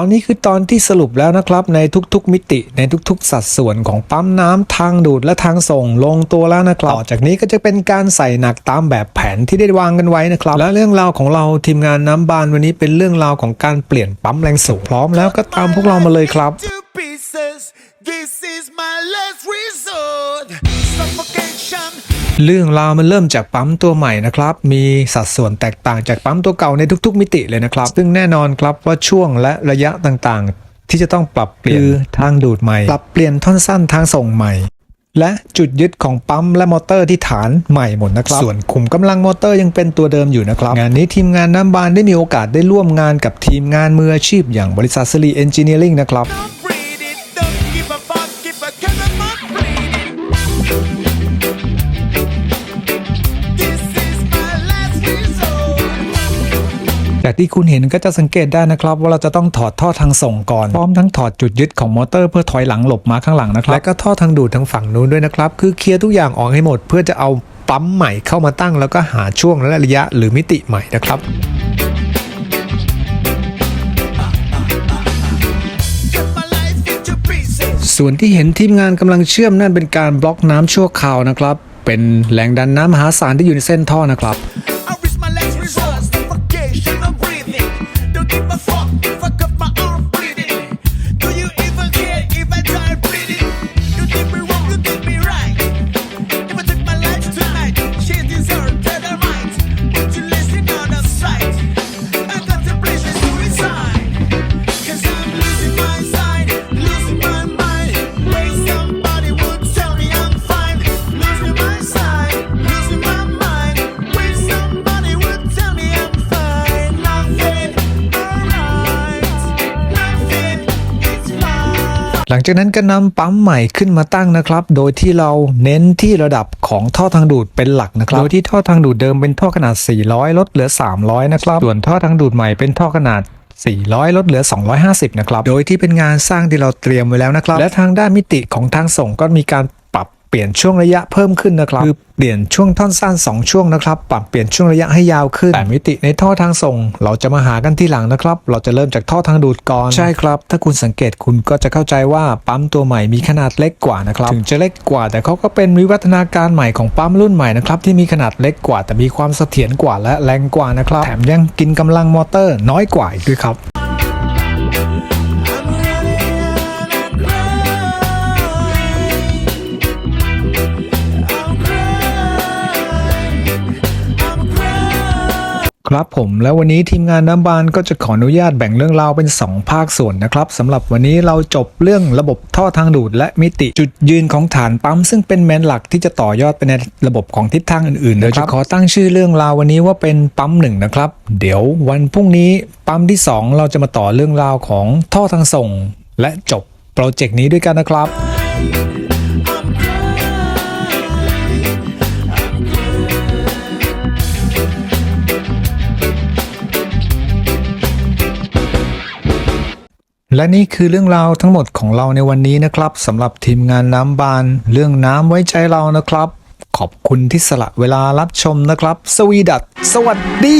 ตอนนี้คือตอนที่สรุปแล้วนะครับ ในทุกๆมิติในทุกๆ สัดส่วนของปั๊มน้ำทางดูดและทางส่งลงตัวแล้วนะครับต่อจากนี้ก็จะเป็นการใส่หนักตามแบบแผนที่ได้วางกันไว้นะครับ และเรื่องราวของเราทีมงานน้ำบานวันนี้เป็นเรื่องราวของการเปลี่ยนปั๊มแรงสูงพร้อมแล้วก็ตามพวกเรามาเลยครับ This is my last resort. Suffocation. เรื่องราวมันเริ่มจากปั๊มตัวใหม่นะครับ มีสัดส่วนแตกต่างจากปั๊มตัวเก่าในทุกๆ มิติเลยนะครับ ซึ่งแน่นอนครับว่าช่วงและระยะต่างๆ ที่จะต้องปรับเปลี่ยนคือทางดูดใหม่ ปรับเปลี่ยนท่อนสั้นทางส่งใหม่ และจุดยึดของปั๊มและมอเตอร์ที่ฐานใหม่หมดนะครับ ส่วนขุมกำลังมอเตอร์ยังเป็นตัวเดิมอยู่นะครับ งานนี้ทีมงานน้ำบานได้มีโอกาสได้ร่วมงานกับทีมงานมืออาชีพอย่างบริษัทซีรีเอนจิเนียริงนะครับ จากที่คุณเห็นก็จะสังเกตได้นะครับ ว่าเราจะต้องถอดท่อทางส่งก่อนพร้อมทั้งถอดจุดยึดของมอเตอร์เพื่อถอยหลังหลบมาข้างหลังนะครับและก็ท่อทางดูดทางฝั่งนู้นด้วยนะครับคือเคลียร์ทุกอย่างออกให้หมด เพื่อจะเอาปั๊มใหม่เข้ามาตั้ง แล้วก็หาช่วงและระยะหรือมิติใหม่นะครับส่วนที่เห็นทีมงานกำลังเชื่อมนั่นเป็นการบล็อกน้ำชั่วคราวนะครับ เป็นแรงดันน้ำมหาศาลที่อยู่ในเส้นท่อนะครับ หลังจากนั้นก็นำปั๊มใหม่ขึ้นมาตั้งนะครับ โดยที่เราเน้นที่ระดับของท่อทางดูดเป็นหลักนะครับ โดยที่ท่อทางดูดเดิมเป็นท่อขนาด 400 ลดเหลือ 300 นะครับ ส่วนท่อทางดูดใหม่เป็นท่อขนาด400 ลดเหลือ 250 นะครับ โดยที่เป็นงานสร้างที่เราเตรียมไว้แล้วนะครับ และทางด้านมิติของทางส่งก็มีการปรับ เปลี่ยนช่วงระยะเพิ่มขึ้นนะครับคือเปลี่ยนช่วงท่อนสั้น 2 ช่วงนะครับ ปรับเปลี่ยนช่วงระยะให้ยาวขึ้นแต่มิติในท่อทางส่ง เราจะมาหากันที่หลังนะครับ เราจะเริ่มจากท่อทางดูดก่อนใช่ครับ ถ้าคุณสังเกตคุณก็จะเข้าใจว่าปั๊มตัวใหม่มีขนาดเล็กกว่านะครับถึงจะเล็กกว่า แต่เขาก็เป็นวิวัฒนาการใหม่ของปั๊มรุ่นใหม่นะครับที่มีขนาดเล็กกว่า แต่มีความเสถียรกว่าและแรงกว่านะครับแถมยังกินกำลังมอเตอร์น้อยกว่าอีกด้วยครับ ครับผมแล้ววันนี้ทีมงานน้ำบานก็จะขออนุญาตแบ่งเรื่องราวเป็น 2 ภาคส่วนนะครับสำหรับวันนี้เราจบเรื่องระบบท่อทางดูด และมิติจุดยืนของฐานปั๊ม ซึ่งเป็นแมนหลักที่จะต่อยอดไปในระบบของทิศทางอื่นๆโดยจะขอตั้งชื่อเรื่องราววันนี้ว่าเป็นปั๊มหนึ่งนะครับเดี๋ยววันพรุ่งนี้ปั๊มที่ 2 เราจะมาต่อเรื่องราวของท่อทางส่ง และจบโปรเจกต์นี้ด้วยกันนะครับ และนี่คือเรื่องราวทั้งหมดของเราในวันนี้นะครับสำหรับทีมงานน้ำบาน เรื่องน้ำไว้ใจเรานะครับ ขอบคุณที่สละเวลารับชมนะครับ สวีดัตสวัสดี